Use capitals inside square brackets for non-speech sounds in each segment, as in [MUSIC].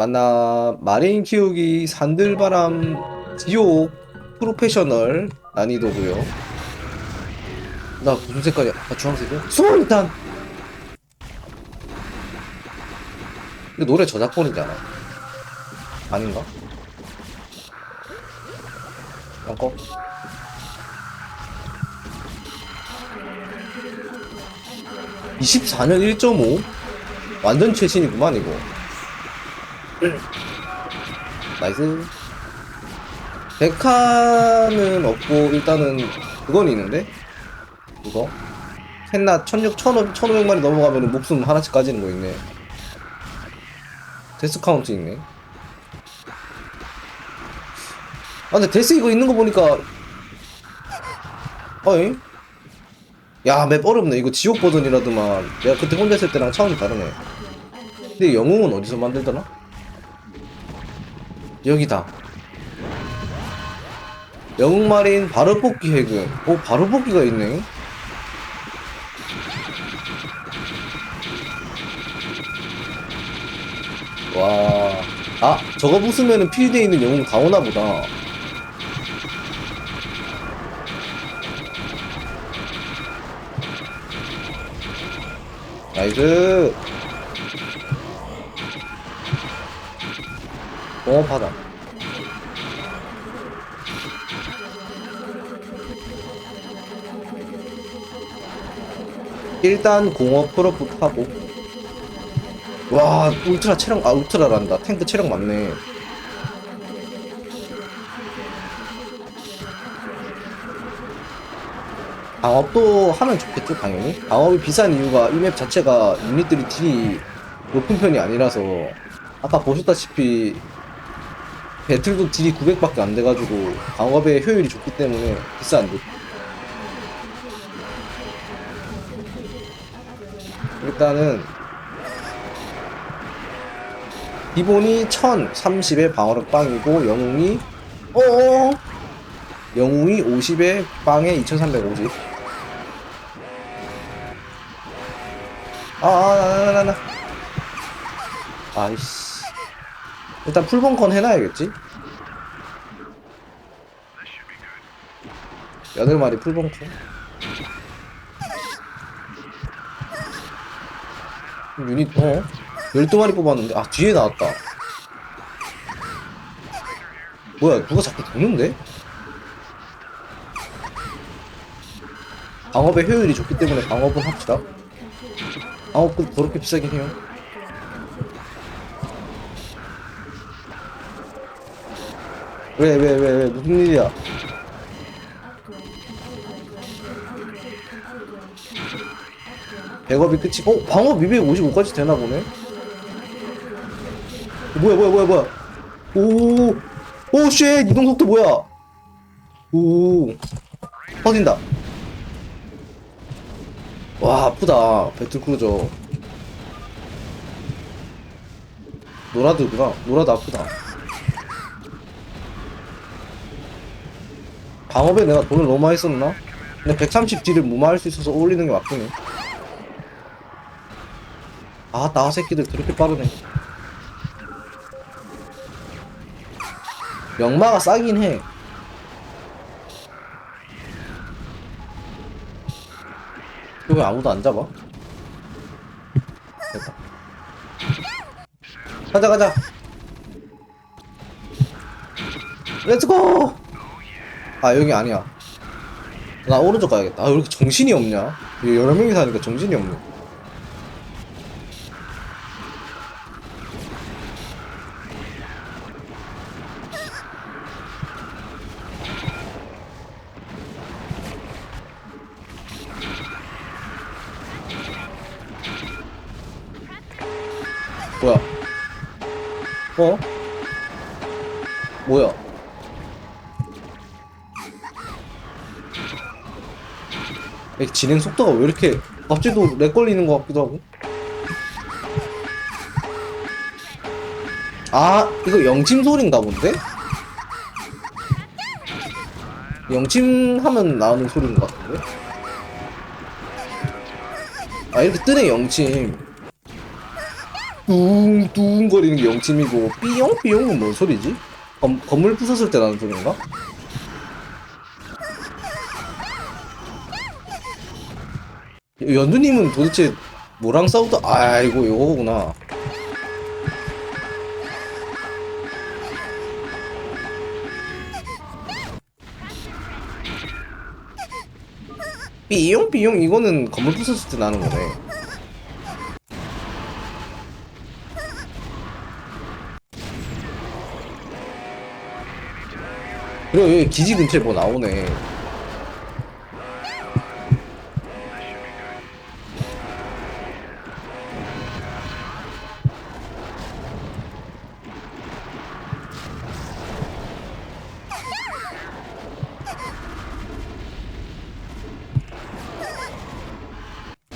만나 마린 키우기 산들바람 지옥 프로페셔널 난이도고요 나 무슨 색깔이야? 아 주황색이야? 숨어 일단 노래 저작권이잖아 아닌가? 잠깐 24년 1.5? 완전 최신이구만 이거 나이스. 백화는 없고 일단은 그건 있는데? 그거? 캔나 1600, 1500마리 넘어가면 목숨 하나씩 까지는 거 있네. 데스 카운트 있네. 아 근데 데스 이거 있는 거 보니까 [LAUGHS] 어이? 야맵 어렵네. 이거 지옥 버전이라더만. 내가 그때 혼자 했을 때랑 차원이 다르네. 근데 영웅은 어디서 만들더라? 여기다. 영웅마린 바로 뽑기 해금 어 바로 뽑기가 있네. 와 아 저거 부수면은 필드에 있는 영웅 다 오나 보다. 나이스 공업하다. 일단 공업 풀업부터 하고. 와 울트라 체력 아 울트라란다. 탱크 체력 많네. 방업도 하면 좋겠죠 당연히. 방업이 비싼 이유가 이 맵 자체가 유닛들이 딜이 높은 편이 아니라서. 아까 보셨다시피 배틀도 딜이 900밖에 안 돼가지고 방업의 효율이 좋기 때문에 비싼 듯 일단은 기본이 1030의 방어력 빵이고 영웅이 어어 영웅이 50에 빵에 2350 아, 아, 나, 나, 나, 나. 아이씨. 일단 풀벙컨 해놔야겠지? 여덟 마리 풀벙컨. 유닛, 어? 12마리 뽑았는데, 아, 뒤에 나왔다. 뭐야, 누가 자꾸 죽는데? 방업의 효율이 좋기 때문에 방업은 합시다. 방업도 그렇게 비싸긴 해요. 왜, 왜, 왜, 왜, 무슨 일이야? 백업이 끝이, 어, 방업 255까지 되나 보네? 뭐야, 뭐야, 뭐야, 뭐야. 오, 오, 쉣! 이동 속도 뭐야? 오, 터진다. 와, 아프다. 배틀크루저. 노라드구나. 노라드 아프다. 방업에 내가 돈을 너무 많이 썼나? 근데 130D를 무마할 수 있어서 올리는 게 해. 아, 나 새끼들 그렇게 빠르네. 명마가 싸긴 해. 왜 아무도 안 잡아? 됐다. 가자, 가자. 렛츠고! 아, 여기 아니야. 나 오른쪽 가야겠다. 아, 왜 이렇게 정신이 없냐? 이게 여러 명이 사니까 정신이 없네. 뭐야? 어? 진행 속도가 왜 이렇게 갑자기도 렉 걸리는 것 같기도 하고 아 이거 영침 소리인가 본데? 영침 하면 나오는 소리인 것 같은데? 아 이렇게 뜨네 영침 뚱뚱 거리는 게 영침이고 삐용삐용은 뭔 소리지? 건, 건물 부쉈을 때 나는 소리인가? 연두님은 도대체 뭐랑 싸우다 아이고 요거구나. 삐용 삐용 이거는 건물 부쉈을 때 나는 거네. 그리고 여기 기지 근처에 뭐 나오네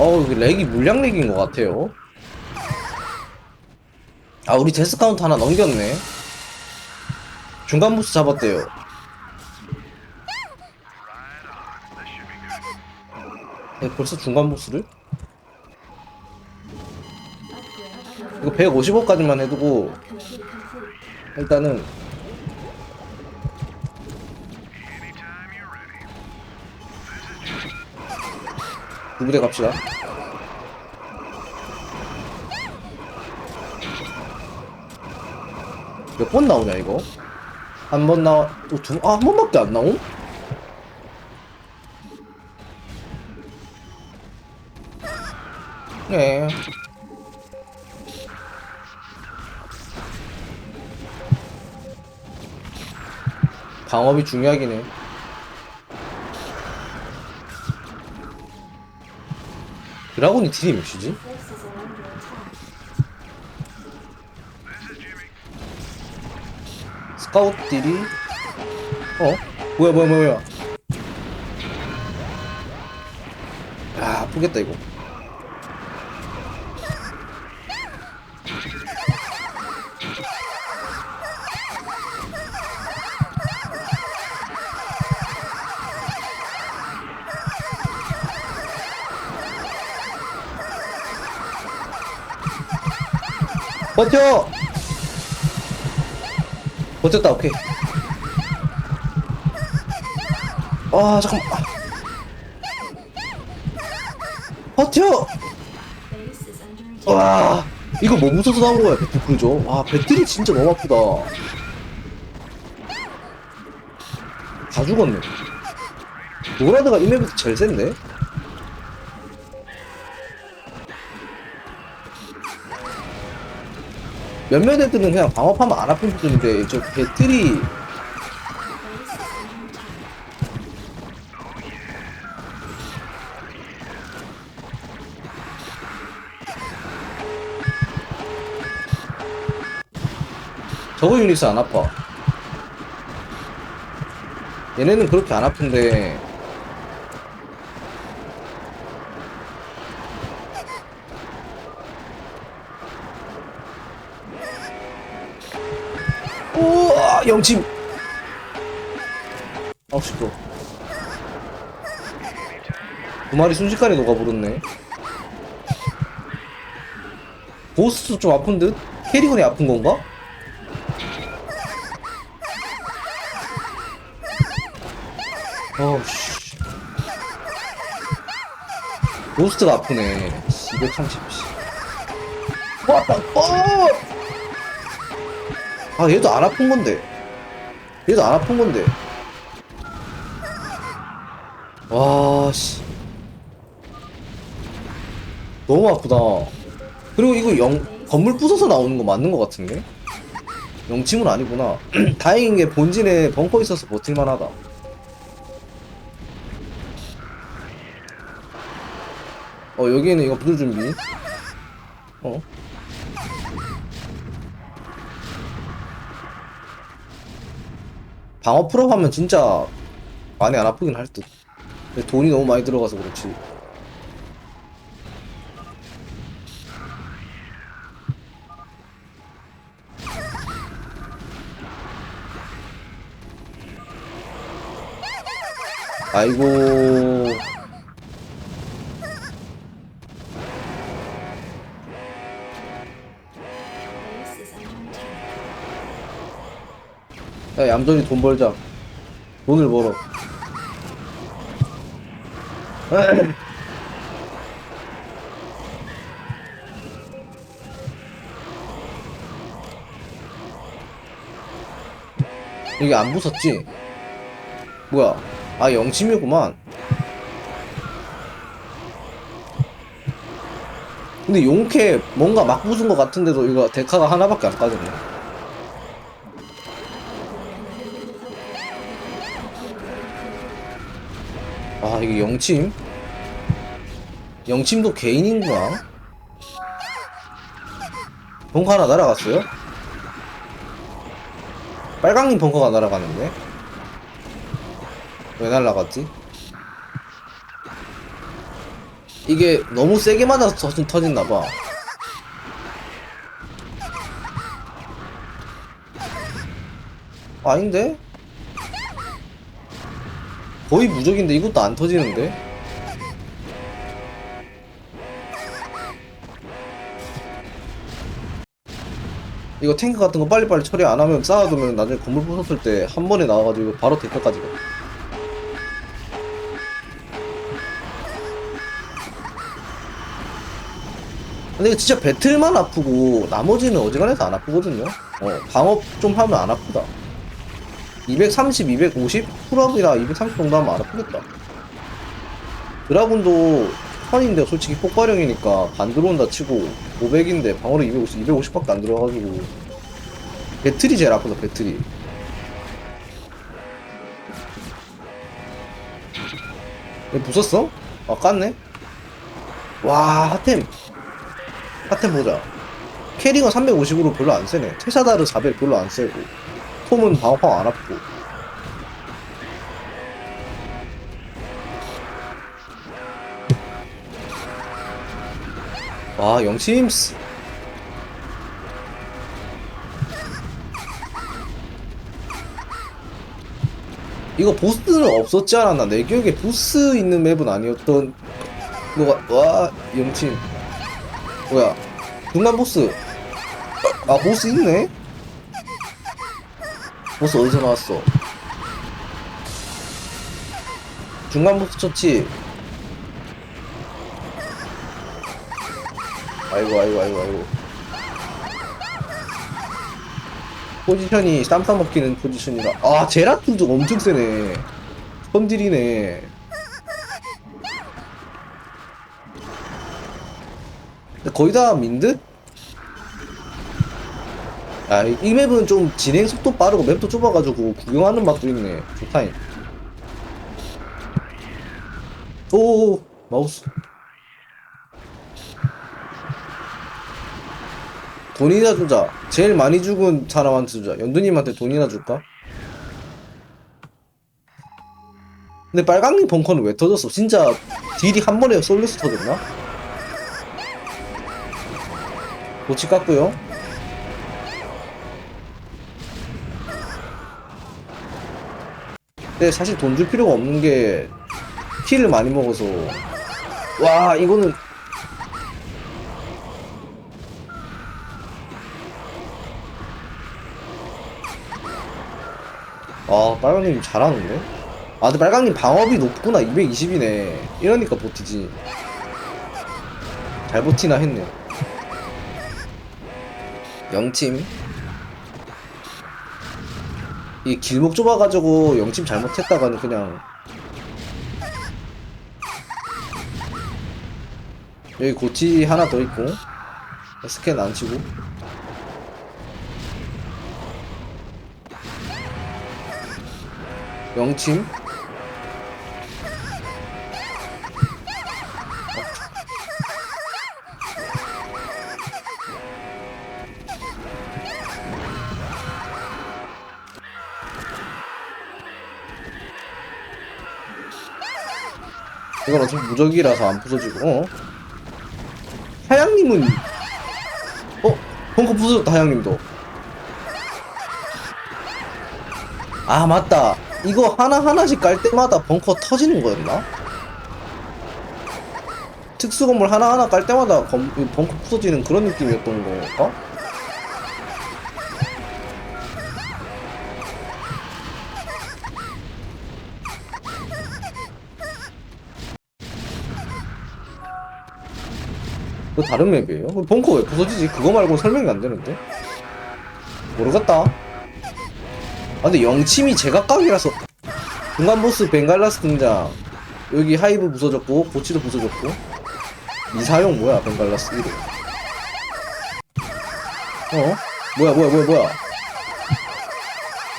어우 렉이 물량 렉인 것 같아요. 아 우리 데스 카운트 하나 넘겼네. 중간 보스 잡았대요. 네, 벌써 중간 보스를? 이거 155까지만 해두고 일단은 두 부대 갑시다 몇 번 나오냐 이거? 한 번 나와 또 두, 아, 한 번밖에 안 나옴? 네. 방업이 중요하긴 해. 드라곤이 딜이 몇이지? 스카우트 딜이 어? 뭐야 뭐야 뭐야 야 아프겠다 이거 버텨! 버텼다, 오케이. 아, 잠깐만. 아. 버텨! 와, 이거 뭐 무서워서 나온 거야, 배틀 그죠? 와, 배틀이 진짜 너무 아프다. 다 죽었네. 노라드가 이 맵에서 제일 센데? 몇몇 애들은 그냥 방어하면 안 아픈 수준인데 저 배틀이. 저거 유닛은 안 아파. 얘네는 그렇게 안 아픈데 우와 영침 아우 시끄러 두 마리 순식간에 녹아버렸네 보스도 좀 아픈 듯? 캐리건이 아픈 건가? 어우 씨 보스트가 아프네 230 씨. 왔다 어! 아 얘도 안 아픈 건데. 얘도 안 아픈 건데. 와씨. 너무 아프다. 그리고 이거 영 건물 부숴서 나오는 거 맞는 거 같은데? 영침은 아니구나. [CLEARS THROAT] 다행인 게 본진에 벙커 있어서 버틸만 하다. 어 여기에는 이거 부술 준비. 어 방어 풀업 하면 진짜 많이 안 아프긴 할 듯. 근데 돈이 너무 많이 들어가서 그렇지. 아이고. 야 얌전히 돈 벌자. 돈을 벌어. 이게 안 부쉈지? 뭐야? 아 영침이구만. 근데 용캐 뭔가 막 부순 것 같은데도 이거 데카가 하나밖에 안 까졌네 이게 영침? 영침도 개인인구나 벙커 하나 날아갔어요? 빨강님 벙커가 날아갔는데 왜 날아갔지? 이게 너무 세게 맞아서 터진, 터진나봐 아닌데? 거의 무적인데 이것도 안 터지는데? 이거 탱크 같은 거 빨리빨리 처리 안 하면 쌓아두면 나중에 건물 부쉈을 때 한 번에 나와가지고 바로 대가까지 가. 근데 이거 진짜 배틀만 아프고 나머지는 어지간해서 안 아프거든요. 어, 방업 좀 하면 안 아프다. 230, 250? 풀업이라 230 정도 하면 안 아프겠다. 드라군도 선인데 솔직히 폭발형이니까 반 들어온다 치고 500인데 방어력 250, 250밖에 안 들어가가지고 배틀이 제일 아프다 배틀이 얘 부쉈어? 아 깠네? 와 핫템 핫템 보자 캐리건 350으로 별로 안 세네 테샤다르 400 별로 안 세고 톰은 방어팡 안 아프고. 와 영심스. 이거 보스는 없었지 않았나? 내 기억에 보스 있는 맵은 아니었던 뭐가 와 영침 뭐야? 중간 보스. 아 보스 있네 보스 어디서 나왔어? 중간 보스 쳤지 아이고 아이고 아이고 아이고. 포지션이 쌈 싸먹기는 포지션이라. 아 제라툴도 엄청 세네. 근데 거의 다 민드? 아, 이- 이 맵은 좀 진행 속도 빠르고 맵도 좁아가지고 구경하는 맛도 있네. 좋다잉. 오, 마우스. 돈이나 주자. 제일 많이 죽은 사람한테 주자. 연두님한테 돈이나 줄까? 근데 빨강님 벙커는 왜 터졌어? 진짜 딜이 한 번에 쏠려서 터졌나? 고치 깎고요. 근데 사실 돈 줄 필요가 없는 게 키를 많이 먹어서. 와 이거는. 아 빨강님 잘하는데? 아 근데 빨강님 방업이 높구나. 220이네. 이러니까 버티지. 잘 버티나 했네. 영침 이 길목 좁아가지고 영침 잘못했다가는 그냥 여기 고치 하나 더 있고 스캔 안 치고. 영침 이건 어차피 무적이라서 안 부서지고 어? 하양님은 어? 벙커 부서졌다 하양님도 아 맞다 이거 하나하나씩 깔 때마다 벙커 터지는 거였나? 특수 건물 하나하나 깔 때마다 검, 이 벙커 부서지는 그런 느낌이었던 건가? 그거 다른 맵이에요? 그 벙커 왜 부서지지? 그거 말고 설명이 안 되는데? 모르겠다. 아, 근데 영침이 제각각이라서. 중간 보스 벵갈라스 등장. 여기 하이브 부서졌고, 고치도 부서졌고. 이사용 뭐야, 벵갈라스 1호. 어? 뭐야, 뭐야, 뭐야, 뭐야.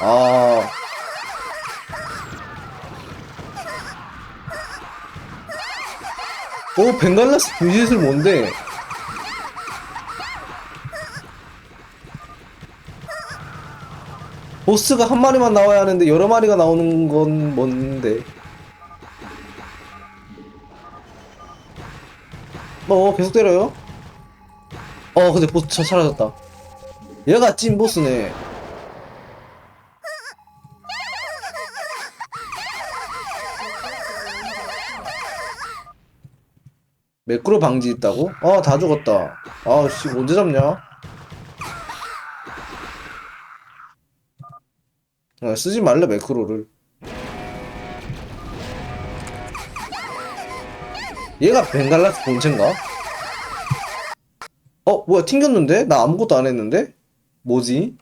아. 어, 벵갈라스 불짓을 뭔데? 보스가 한 마리만 나와야 하는데 여러 마리가 나오는 건 뭔데? 어, 계속 때려요? 어, 근데 보스 차 사라졌다. 얘가 찐 보스네. 매크로 방지 있다고? 아, 다 죽었다. 아, 씨, 언제 잡냐? 아, 쓰지 말래, 매크로를. 얘가 벵갈라스 본체인가? 어, 뭐야, 튕겼는데? 나 아무것도 안 했는데? 뭐지?